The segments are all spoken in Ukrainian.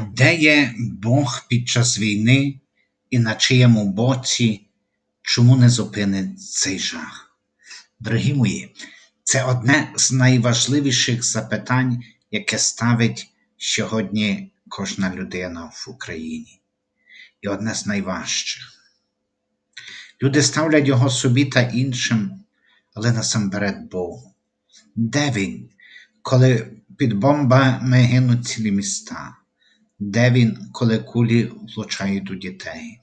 Де є Бог під час війни і на чиєму боці, чому не зупинить цей жах? Дорогі мої, це одне з найважливіших запитань, яке ставить сьогодні кожна людина в Україні. І одне з найважчих. Люди ставлять його собі та іншим, але насамперед Богу. Де він, коли під бомбами гинуть цілі міста? Де він, коли кулі влучають у дітей?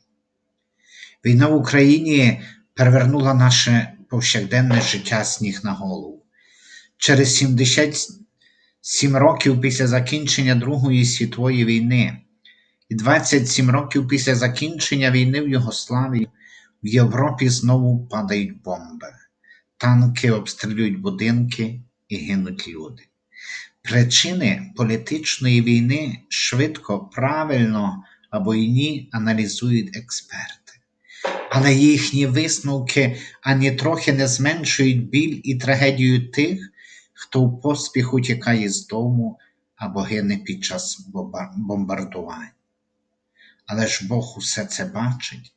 Війна в Україні перевернула наше повсякденне життя з ніг на голову. Через 77 років після закінчення Другої світової війни і 27 років після закінчення війни в Югославії в Європі знову падають бомби, танки обстрілюють будинки і гинуть люди. Причини політичної війни швидко, правильно або й ні аналізують експерти, але їхні висновки ані трохи не зменшують біль і трагедію тих, хто в поспіху тікає з дому або гине під час бомбардувань. Але ж Бог усе це бачить,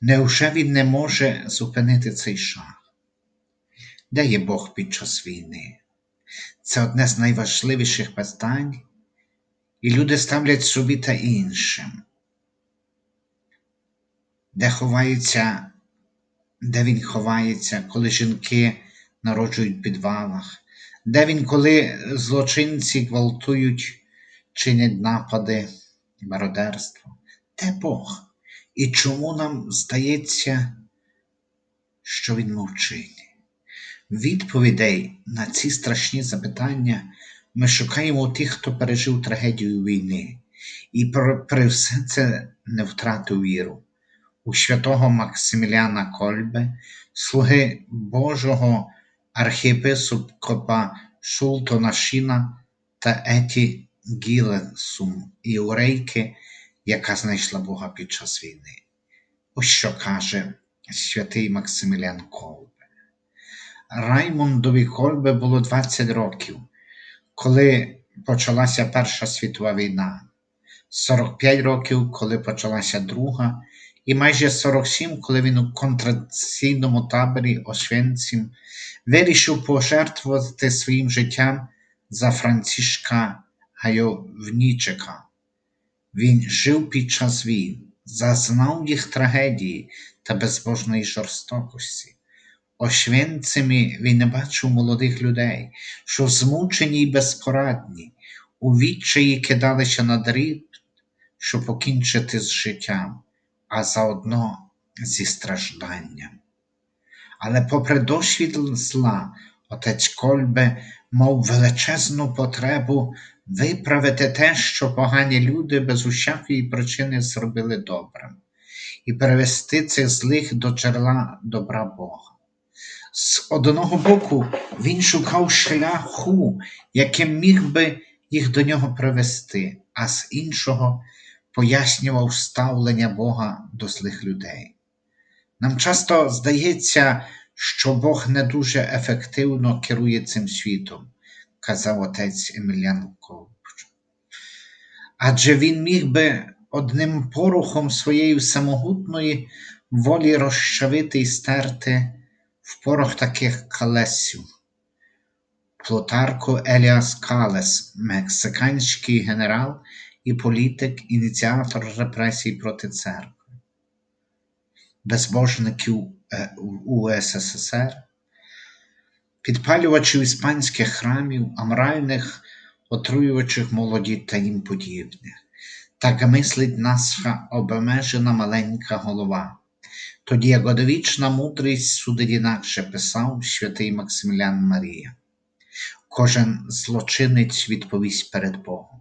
невже Він не може зупинити цей шах? Де є Бог під час війни? Це одне з найважливіших питань, і люди ставлять собі та іншим. Де ховається, де він ховається, коли жінки народжують в підвалах, де він, коли злочинці гвалтують, чинять напади, мародерство? Де Бог? І чому нам здається, що Він мовчить? Відповідей на ці страшні запитання ми шукаємо у тих, хто пережив трагедію війни, і при все це не втратив віру у святого Максиміляна Кольбе, слуги Божого архієпископа Шултона Шіна та Еті Гілесум, єврейки, яка знайшла Бога під час війни. Ось що каже святий Максимілян Колбе. Раймондові Кольбе було 20 років, коли почалася Перша світова війна, 45 років, коли почалася Друга, і майже 47, коли він у контраційному таборі Освенцім вирішив пожертвувати своїм життям за Францишка Гайовнічика. Він жив під час війн, зазнав їх трагедії та безбожної жорстокості. Ошвенцимі він бачив молодих людей, що змучені й безпорадні, у відчаї кидалися на дріт, щоб покінчити з життям, а заодно зі стражданням. Але, попри досвід зла, отець Кольбе мав величезну потребу виправити те, що погані люди без усякої причини зробили добрим, і перевести цих злих до джерела добра Бога. З одного боку, він шукав шляху, яким міг би їх до нього привести, а з іншого пояснював ставлення Бога до злих людей. Нам часто здається, що Бог не дуже ефективно керує цим світом, казав отець Емельян Ковч. Адже він міг би одним порухом своєї самогутної волі розчавити і стерти в порох таких калесів. Плутарко Еліас Калес, мексиканський генерал і політик, ініціатор репресій проти церкви, безбожників УССР, підпалювачів іспанських храмів, аморальних, отруювачих молоді та їм подібних. Так мислить наша обмежена маленька голова. Тоді як годовічна мудрість судить інакше писав святий Максимілян Марія. Кожен злочинець відповість перед Богом.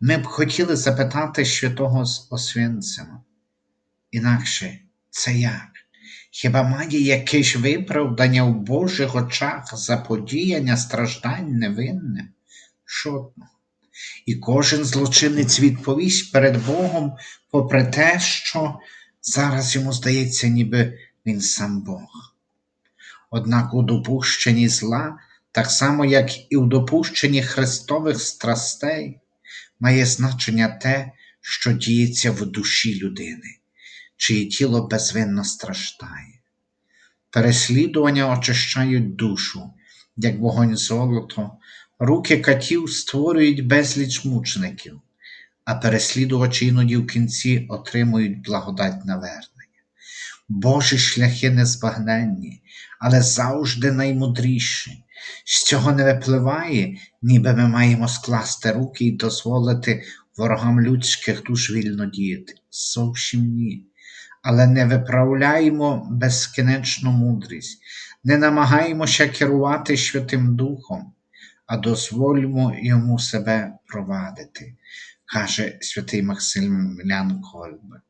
Ми б хотіли запитати святого з Освенцима. Інакше це як? Хіба має якесь виправдання в Божих очах заподіяння страждань невинним? Жодного. І кожен злочинець відповість перед Богом, попри те, що зараз йому здається, ніби він сам Бог. Однак у допущенні зла, так само, як і у допущенні Христових страстей, має значення те, що діється в душі людини, чиє тіло безвинно страждає. Переслідування очищають душу, як вогонь золото, руки катів створюють безліч мучеників, а переслідувачі іноді в кінці отримують благодать навернення. Божі шляхи незбагненні, але завжди наймудріші. З цього не випливає, ніби ми маємо скласти руки і дозволити ворогам людських душ вільно діяти. Зовсім ні. Але не виправляємо безкінечну мудрість, не намагаємося керувати Святим Духом, а дозволимо йому себе провадити, каже святий Максимілян Кольбе,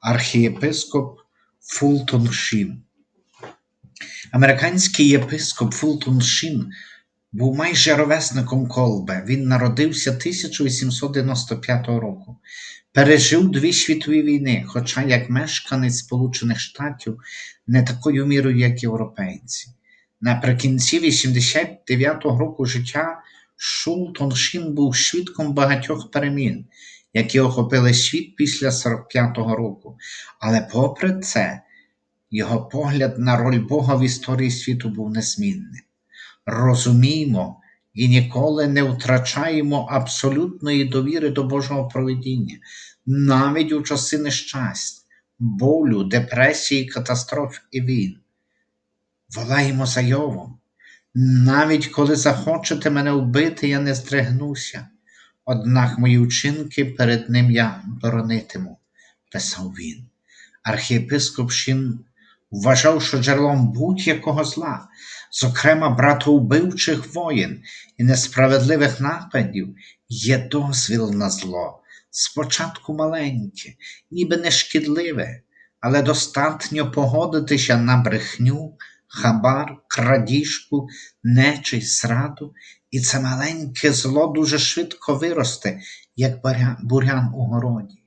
архієпископ Фултон Шін. Американський єпископ Фултон Шін був майже ровесником Колбе. Він народився 1895 року. Пережив дві світові війни, хоча як мешканець Сполучених Штатів не такою мірою, як європейці. Наприкінці 89-го року життя Шултон Шін був свідком багатьох перемін, які охопили світ після 45-го року. Але попри це, його погляд на роль Бога в історії світу був незмінним. Розуміємо і ніколи не втрачаємо абсолютної довіри до Божого провидіння, навіть у часи нещасть, болю, депресії, катастроф і війн. Волаємо за Йовом. Навіть коли захочете мене вбити, я не здригнуся, однак мої вчинки перед ним я боронитиму, писав він. Архієпископ Шін вважав, що джерелом будь-якого зла, зокрема братоубивчих воєн і несправедливих нападів, є дозвіл на зло, спочатку маленьке, ніби нешкідливе, але достатньо погодитися на брехню, хабар, крадіжку, нечість, зраду, і це маленьке зло дуже швидко виросте, як бурян у городі.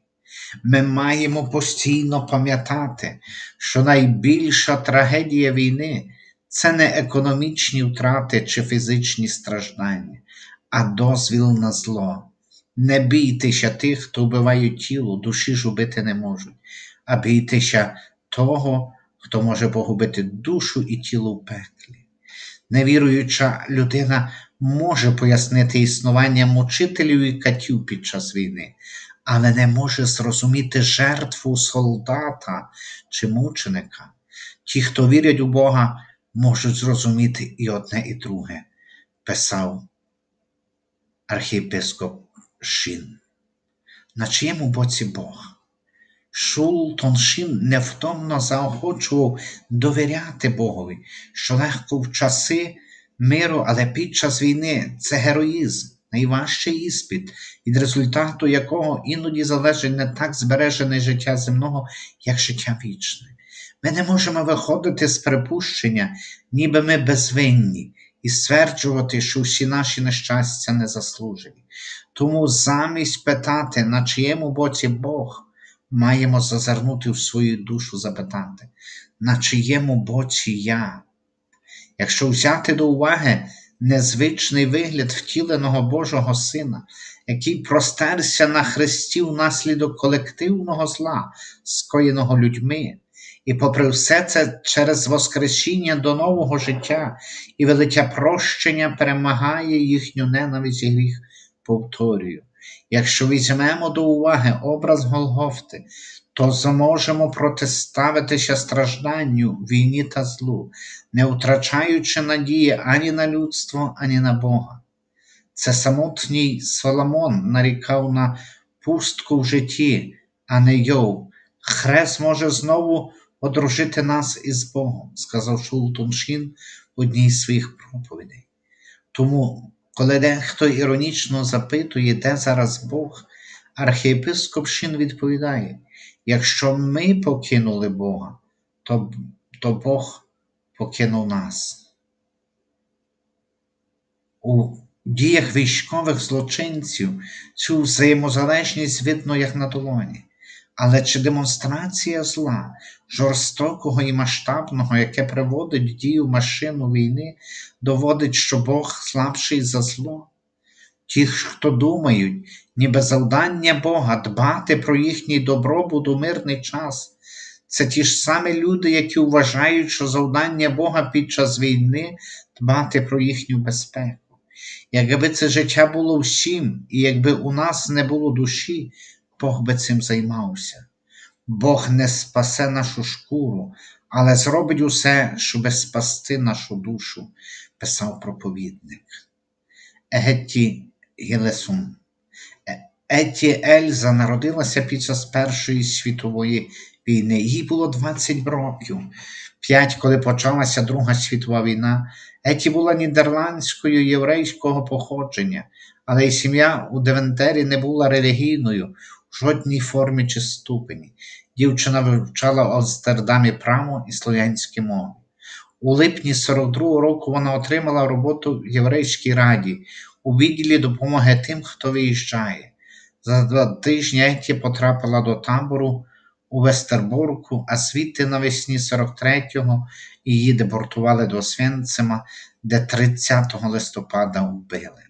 Ми маємо постійно пам'ятати, що найбільша трагедія війни це не економічні втрати чи фізичні страждання, а дозвіл на зло. Не бійтеся тих, хто вбиває тіло, душі ж убити не можуть, а бійтеся того, хто може погубити душу і тіло в пеклі. Невіруюча людина може пояснити існування мучителів і катів під час війни, але не може зрозуміти жертву солдата чи мученика. Ті, хто вірять у Бога, можуть зрозуміти і одне, і друге, писав архієпископ Шін. На чиєму боці Бог? Шултон Шін невтомно заохочував довіряти Богові, що легко в часи миру, але під час війни це героїзм найважчий іспит, від результату якого іноді залежить не так збережене життя земного, як життя вічне. Ми не можемо виходити з припущення, ніби ми безвинні, і стверджувати, що всі наші нещастя не заслужені. Тому замість питати, на чиєму боці Бог, маємо зазирнути в свою душу запитати, на чиєму боці я. Якщо взяти до уваги незвичний вигляд втіленого Божого Сина, який простерся на хресті внаслідок колективного зла, скоєного людьми, і, попри все це, через Воскресіння до нового життя і велике прощення перемагає їхню ненависть і гріх, повторюю. Якщо візьмемо до уваги образ Голгофти, то зможемо протиставитися стражданню, війні та злу, не втрачаючи надії ані на людство, ані на Бога. Це самотній Соломон нарікав на пустку в житті, а не Йов. Хрест може знову одружити нас із Богом, сказав Шултон Шін в одній з своїх проповідей. Тому, коли дехто іронічно запитує, де зараз Бог, архієпископ Шін відповідає: якщо ми покинули Бога, то, то Бог покинув нас. У діях військових злочинців цю взаємозалежність видно як на долоні. Але чи демонстрація зла, жорстокого і масштабного, яке приводить дію машину війни, доводить, що Бог слабший за зло? Ті, хто думають, ніби завдання Бога дбати про їхній добробут у мирний час. Це ті ж самі люди, які вважають, що завдання Бога під час війни дбати про їхню безпеку. Якби це життя було всім, і якби у нас не було душі, Бог би цим займався. Бог не спасе нашу шкуру, але зробить усе, щоб спасти нашу душу, писав проповідник. Егетті Гілесун. Е- Етті Ельза народилася під час Першої світової війни. Їй було 20 років. П'ять, коли почалася Друга світова війна. Еті була нідерландською єврейського походження, але й сім'я у Девентері не була релігійною жодній формі чи ступені. Дівчина вивчала в Амстердамі право і слов'янські мови. У липні 42-го року вона отримала роботу в Єврейській раді у відділі допомоги тим, хто виїжджає. За два тижні Еті потрапила до табору у Вестербурку, а звідти навесні 43-го її депортували до Освенцима, де 30 листопада вбили.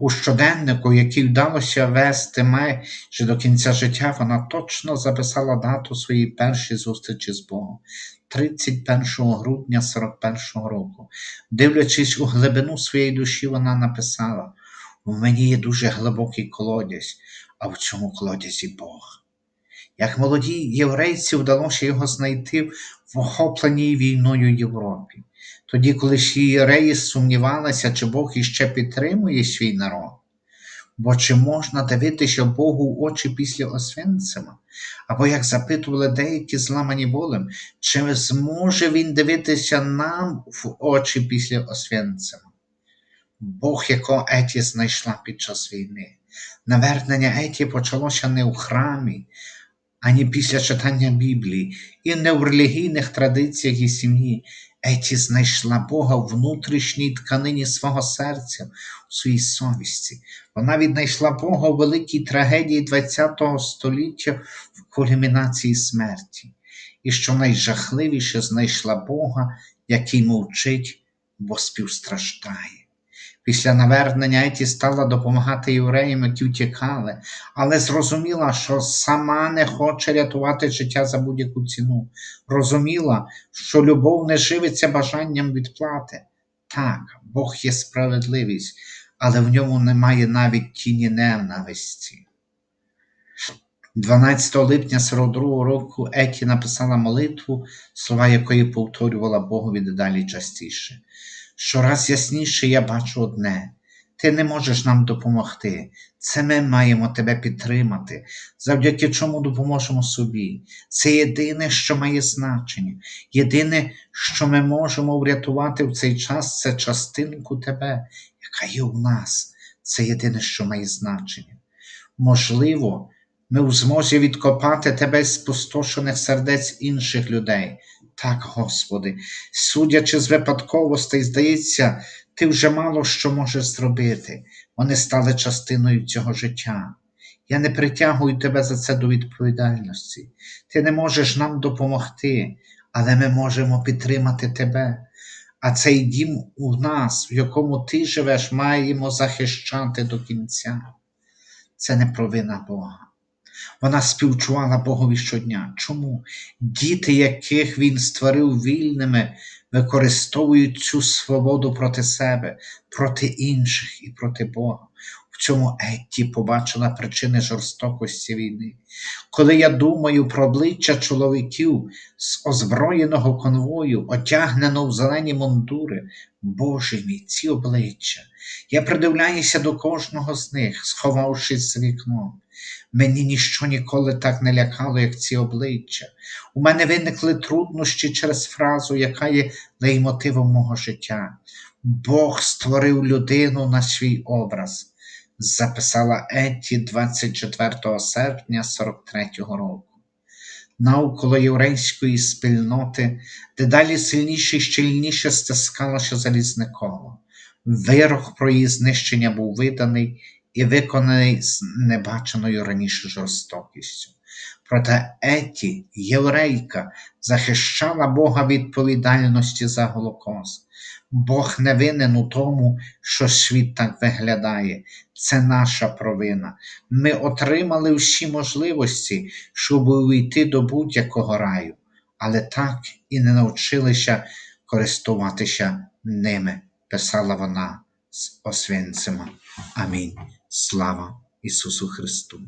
У щоденнику, який вдалося вести майже до кінця життя, вона точно записала дату своєї першої зустрічі з Богом 31 грудня 41-го року. Дивлячись у глибину своєї душі, вона написала: У мені є дуже глибокий колодязь, а в цьому колодязі Бог. Як молодій єврейці вдалося його знайти в охопленій війною Європі. Тоді, коли ж євреї сумнівалися, чи Бог іще підтримує свій народ. Бо чи можна дивитися Богу в очі після Освенцима? Або як запитували деякі зламані болем, чи зможе він дивитися нам в очі після Освенцима? Бог, якого Еті знайшла під час війни. Навернення Еті почалося не у храмі, ані після читання Біблії, і не в релігійних традиціях і сім'ї. Еті знайшла Бога в внутрішній тканині свого серця, у своїй совісті. Вона віднайшла Бога у великій трагедії ХХ століття в кульмінації смерті. І що найжахливіше знайшла Бога, який мовчить, бо співстраждає. Після навернення Еті стала допомагати євреям, які втікали, але зрозуміла, що сама не хоче рятувати життя за будь-яку ціну. Розуміла, що любов не живиться бажанням відплати. Так, Бог є справедливість, але в ньому немає навіть тіні ненависті. 12 липня 42 року Еті написала молитву, слова якої повторювала Богові дедалі частіше. Щораз ясніше я бачу одне. Ти не можеш нам допомогти. Це ми маємо тебе підтримати, завдяки чому допоможемо собі. Це єдине, що має значення. Єдине, що ми можемо врятувати в цей час, це частинку тебе, яка є у нас. Це єдине, що має значення. Можливо, ми в змозі відкопати тебе з спустошених сердець інших людей. Так, Господи, судячи з випадковостей, здається, ти вже мало що можеш зробити. Вони стали частиною цього життя. Я не притягую тебе за це до відповідальності. Ти не можеш нам допомогти, але ми можемо підтримати тебе. А цей дім у нас, в якому ти живеш, маємо захищати до кінця. Це не провина Бога. Вона співчувала Богові щодня. Чому? Діти, яких він створив вільними, використовують цю свободу проти себе, проти інших і проти Бога. В цьому Етті побачила причини жорстокості війни. Коли я думаю про обличчя чоловіків з озброєного конвою, одягнено в зелені мундури, Боже мій, ці обличчя, я придивляюся до кожного з них, сховавшись за вікном. Мені ніщо ніколи так не лякало, як ці обличчя. У мене виникли труднощі через фразу, яка є лейтмотивом мого життя. Бог створив людину на свій образ, записала Етті 24 серпня 43-го року. Навколо єврейської спільноти дедалі сильніше і щільніше стискалося залізне коло. Вирок про її знищення був виданий і виконаний з небаченою раніше жорстокістю. Проте Еті, єврейка, захищала Бога відповідальності за Голокост. Бог не винен у тому, що світ так виглядає. Це наша провина. Ми отримали всі можливості, щоб увійти до будь-якого раю, але так і не навчилися користуватися ними, писала вона з Освенцима. Амінь. Слава Ісусу Христу!